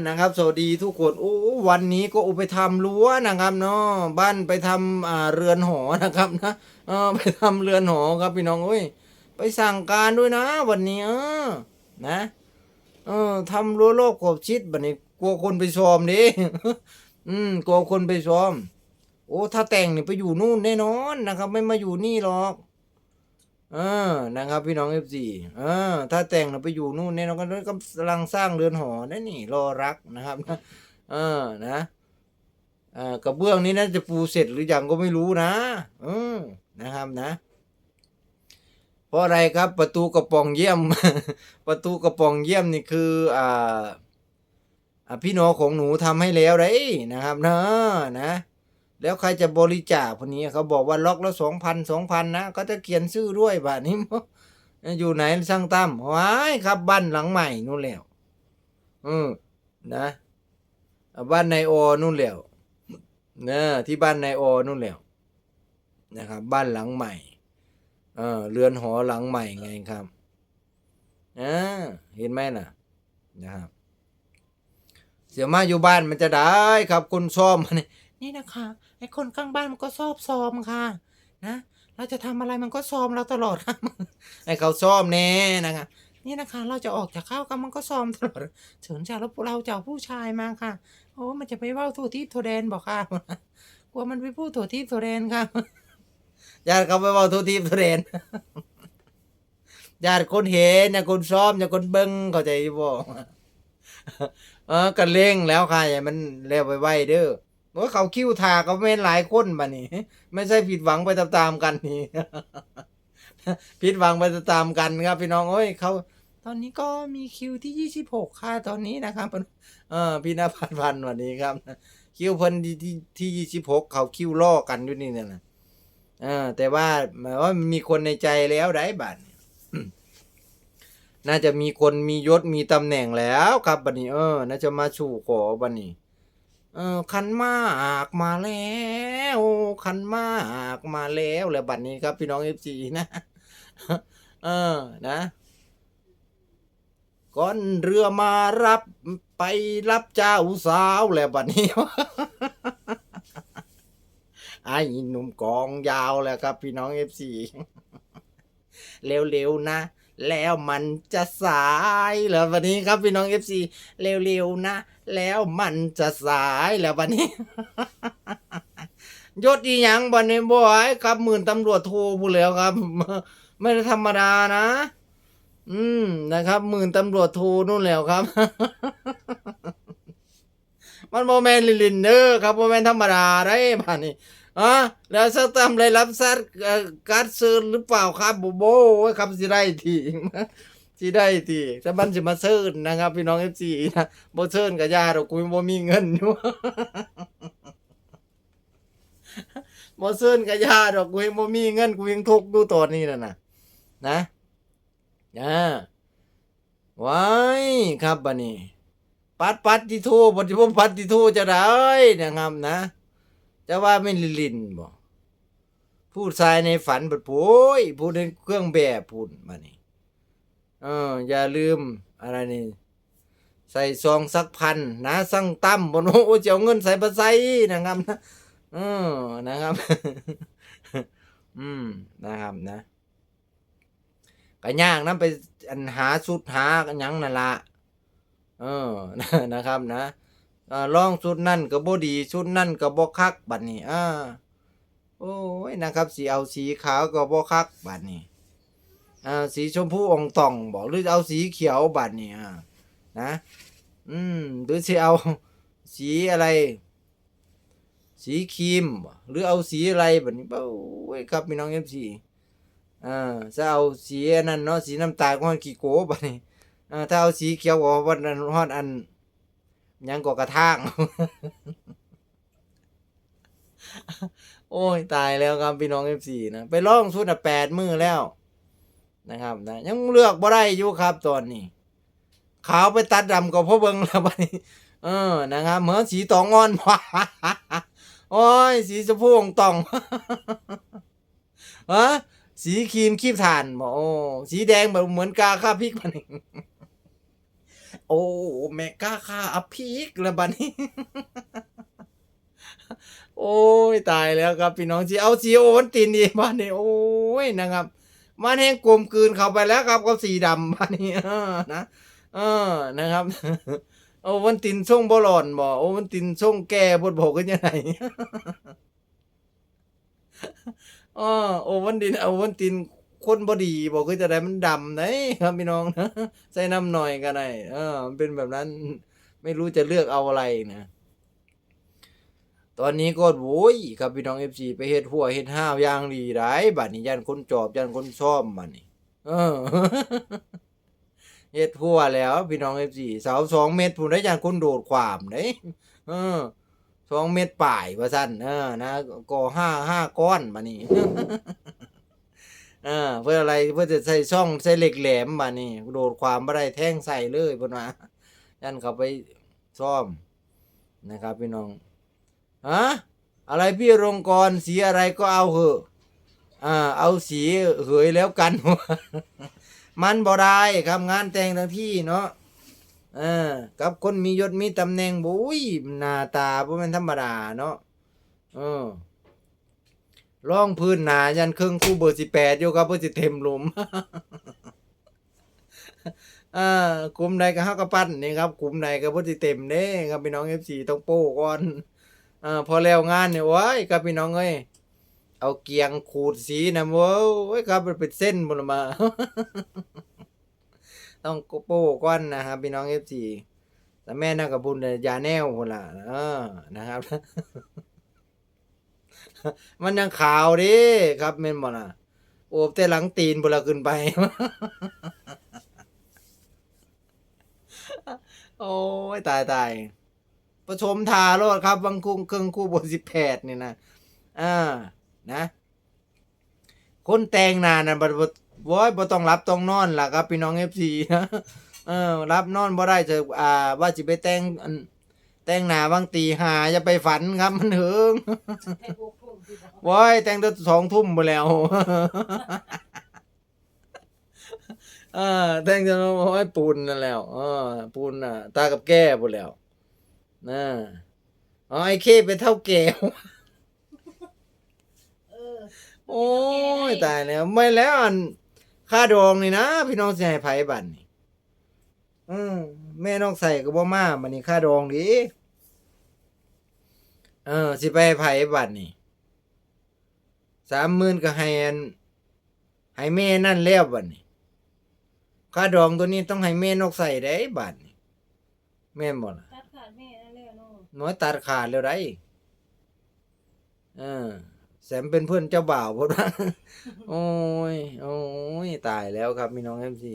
นะครับสวัสดีทุกคนโอ้วันนี้ก็อุไปทำรั้วนะครับเนาะบ้านไปทำอ่าเรือนหอนะครับนะเออไปทำเรือนหอครับพี่น้องเอ้ยไปสั่งการด้วยนะ วันนี้เออนะเออทำรั้วโลกขอบชิดบัดนี้กลัวคนไปซ้อมดิอืมกลัวคนไปซ้อม โอ้ถ้าแต่งเนี่ยไปอยู่นู่นแน่นอนนะครับ ไม่มาอยู่นี่หรอก เออนะครับ พี่น้องเอฟซีเออถ้าแต่งน่ะไปอยู่นู่นแน่นอนก็กำลังสร้างเรือนหอนั่นนี่รอรักนะครับเออนะเอ่อกระเบื้องนี้น่าจะปูเสร็จหรือยังก็ไม่รู้นะเออนะครับนะ เพราะอะไรครับประตูกระป๋องเยี่ยม ประตูกระป๋องเยี่ยมนี่คืออ่าพี่น้องของหนูทำให้แล้วได้นะครับนะนะ แล้วใครจะบริจาคคนนี้เขาบอกว่าล็อกและสองพันสองพันนะก็จะเขียนชื่อด้วยบ้านนี้อยู่ไหนช่างตั้มว้ายครับบ้านหลังใหม่นู่นแล้วอืมนะบ้านนายโอนู่นแล้วนะที่บ้านนายโอนู่นแล้วนะครับ บ้านหลังใหม่เออเรือนหอหลังใหม่ไงครับอ่าเห็นไหมน่ะ นะครับ เสียมาอยู่บ้านมันจะได้ครับคนซ่อมมัน นี่นะคะไอ้คนข้างบ้านมันก็ชอบซ้อมค่ะนะเราจะทำอะไรมันก็ซ้อมเราตลอดครับให้เขาซ้อมแน่นะคะนี่นะคะ เราจะออกจากข้าวกันมันก็ซ้อมตลอดเฉินจากแล้วเราจะเอาผู้ชายมาค่ะโอ้มันจะไปเว่าตัวที่โทแดนบอกค่ะกลัวมันไปพูดตัวที่โทแดนค่ะญาติเขาไปเว่าตัวที่โทแดนญาติคนเห็นนะคนซ้อมนะคนเบิ้งเข้าใจบ่เออกันเร่งแล้วค่ะอย่ามันเร็วไปไวๆเด้อ ว่าเขาคิ้วทาก็แม่หลายคนบัดนี้ไม่ใช่ผิดหวังไปตามๆกันนี่ผิดหวังไปตามๆกันครับ พี่น้องเอ้ยเขาตอนนี้ก็มีคิวที่ยี่สิบหกค่ะตอนนี้นะครับเออพี่นภัสพันธ์วันนี้ครับ คิวเพิ่นที่ที่ยี่สิบหกเขาคิวล่อกันอยู่นี่เนี่ยนะเออแต่ว่าหมายว่ามีคนในใจแล้วได้บัดนี้น่าจะมีคนมียศมีตำแหน่งแล้วครับบัดนี้เออ น่าจะมาสู่ขอบัดนี้ เออคันมากมาแล้วคันมากมาแล้วแล้วบัดนี้ครับพี่น้องเอฟซีนะ เออนะก้อนเรือมารับไปรับเจ้าสาวแล้วบัดนี้ ไอ้หนุ่มกองยาวแล้วครับ พี่น้องเอฟซีเร็วๆนะ แล้วมันจะสายแล้ววันนี้ครับพี่น้องเอฟซีเร็วๆนะ แล้วมันจะสายแล้ววันนี้ยศอีหยังบันนี้บอยครับหมื่นตำรวจโทรผู้แล้วครับ ไม่ได้ธรรมดานะ อืมนะครับหมื่นตำรวจโทรนู่นแล้วครับ มันโมแมนลิลินเดอร์ครับโมแมนธรรมดาได้บ้านนี้อะแล้วสักตำเลยรับซัดการ์ดเซิร์นหรือเปล่าครับโบโบครับสิได้ทีสิได้ทีถ้ามันสิมาเซิร์นนะครับ พี่น้องเอฟซีนะบ่เซิร์นกับยาดอกกูบ่มีเงินอยู่บ่เซิร์นกับยาดอกกูยังบ่มีเงินกูยังทุกข์อยู่ตอนนี้น่ะนะนะอ่าว้ายครับบัดนี้ ปัดปัดที่โทปฏิพมปัดที่โทจะได้นะครับนะ จะว่าไม่ลิลินบ่พูดทรายในฝันบัดโอ้ยพูดในเครื่องแบบพูดมานี่เออ อย่าลืมอะไรนี่ใส่ซองสักพันนะสั่งตั้มบนโอ้ยจะเอาเงินใส่ไปใส่นะครับนะเออนะครับ อืมนะครับนะก็ย่างนั้นไปอันหาสุดหากันยังนั่นละ เออนะครับนะอ่าลองชุดนั่นก็บ่ดีชุดนั่นก็บ่คักบัดนี้อ่าโอ้ยนะครับ สีเอาสีขาวก็บ่คักบัดนี้อ่าสีชมพูอ่องต่องบอกหรือเอาสีเขียวบัดนี้อ่านะ อืมหรือสิเอาสีอะไร สีครีม หรือเอาสีอะไรบัดนี้เบ้าโอ้ยครับพี่น้อง FC อ่าจะเอาสีนั้นเนาะสีน้ำตาลก็ขี้โก้บัดนี้ อ่าถ้าเอาสีเขียวก็วันนั้นฮอดอันยังก็กระทาง โอ้ยตายแล้วครับพี่น้องเอฟซีนะไปล่องชุดอะแปดมือแล้ว นะครับนะยังเลือกบ่ได้อยู่ครับตอนนี้ขาวไปตัดดำก็พ่อเบิงแล้วบัดนี้เออนะครับเหมือนสีตองอ่อนโอ้ย สีชมพูองตองฮะสีครีมคีบถ่านบอกโอ้สีแดงแบบเหมือนกาข้าพริกมันโโอ้ แม่ก้าค่าอภิกแล้วบัดนี้ โอ้ยตายแล้วครับ พี่น้องที่เอาซีโอวันตินอีบ้านนี้โอ้ยนะครับมันแห้งกลมกลืนเข้าไปแล้วครับกับสีดำบ้านนี้นะเออนะครับโอ้วันตินส่งบอลอนบ่โอ้วันตินส่งแก่บทบอกกันยังไงอ๋อโอ้วันดินเอาวันติน คนบดีบอกคือจะได้มันดำได้ครับพี่น้องนะใส่น้ำหน่อยก็ได้เออมันเป็นแบบนั้น ไม่รู้จะเลือกเอาอะไรนะตอนนี้ก็โว้ยครับพี่น้องเอฟซีไปเฮ็ดหัวเฮ็ดห้าวอย่างดีได้บัดนี้ยันคนจอบยันคนซ่อมบัดนี้เออเฮ็ดหัวแล้ว พี่น้องเอฟซีเสาสองเมตรผู้ได้ยันคนโดดความเด้เออสองเมตรป่ายว่าสั้นเออนะก่อห้าห้าก้อนบัดนี้ ออเพื่ออะไรเพื่อจะใส่ช่องใส่เหล็กแหลมบัดนี้โดดความบ่ได้แท่งใส่เลยเพิ่นว่ายันเขาไปซ่อมนะครับพี่น้องฮะอะไรพี่รงกรสีอะไรก็เอาเหอะอ่าเอาสีเหยแล้วกัน มันบ่ได้ครับงานแต่งทั้งที่เนาะเออกับคนมียศมีตำแหน่งบุ้ยหน้าตาบ่แม่นธรรมดาเนาะเออ ร่องพื้นหนายันเครื่องคู่เบอร์สิแปดอยู่ครับเพื่อสิเต็มหลุมอ่ากลุ่มใดก็เฮาก็ปั้นนี่ครับกลุ่มใดก็บ่สิเต็มเด้ครับพี่น้อง FC ต้องโป้ก่อนอ่าพอแล้วงานเนี่ยโอ้ยครับพี่น้องเอ้ยเอาเกียงขูดสีนะโว้ยครับมันเป็นเส้นหมดละมา ต้องโป้ก้อนนะครับพี่น้องเอฟซีแต่แม่น่ากับบุญเนี่ยาแนวคนละนะครับ มันยังขาวดิครับเมนบอล่ะโอบแต่หลังตีนบุละขึ้นไป โอ้ยตายตายประชมทาโลดครับบางคุงเครื่องคู่บนสิบแปดนี่นะอ่านะ คนแต่งนานะบัดบว้ยบ่ต้องรับต้องนอนล่ะครับ พี่น้องเอฟซีนะเออ รับนอนบ่ได้จะอ่า ว่าสิไปแต่งอัน แต่งหนาบางตีหาอย่าไปฝันครับมันเหิงให้พวกพวกที่บอกว้ยแต่งตั้งสองทุ่มไปแล้ว เออ แต่งจนโอ้ยปูนนั่นแล้วเออปูนน่ะ ตากับแก้หมดแล้วนะอ๋อไอ้เคเป็นเท่าแก่เออโอ้ยตายแล้ว ไม่แล้วอันค่าดองนี่นะ พี่น้องสิให้ไผบัตรนี่ อืมแม่น้องใส่ก็บ่มาบัดนี้ค่าดองดิเออ สิไปให้ไผบัตรนี่สามหมื่นก็ให้อันให้แม่นั่นแล้วบัดนี้ค่าดองตัวนี้ต้องให้แม่นกใส่ได้บัตรนี่แม่นบ่ล่ะตัดขาดแม่นั่นแล้วเนาะน้อยตัดขาดแล้วได้เออแสมเป็นเพื่อนเจ้าบ่าวพอดว่า โอ้ย โอ้ย ตายแล้วครับพี่น้องเอ็มซี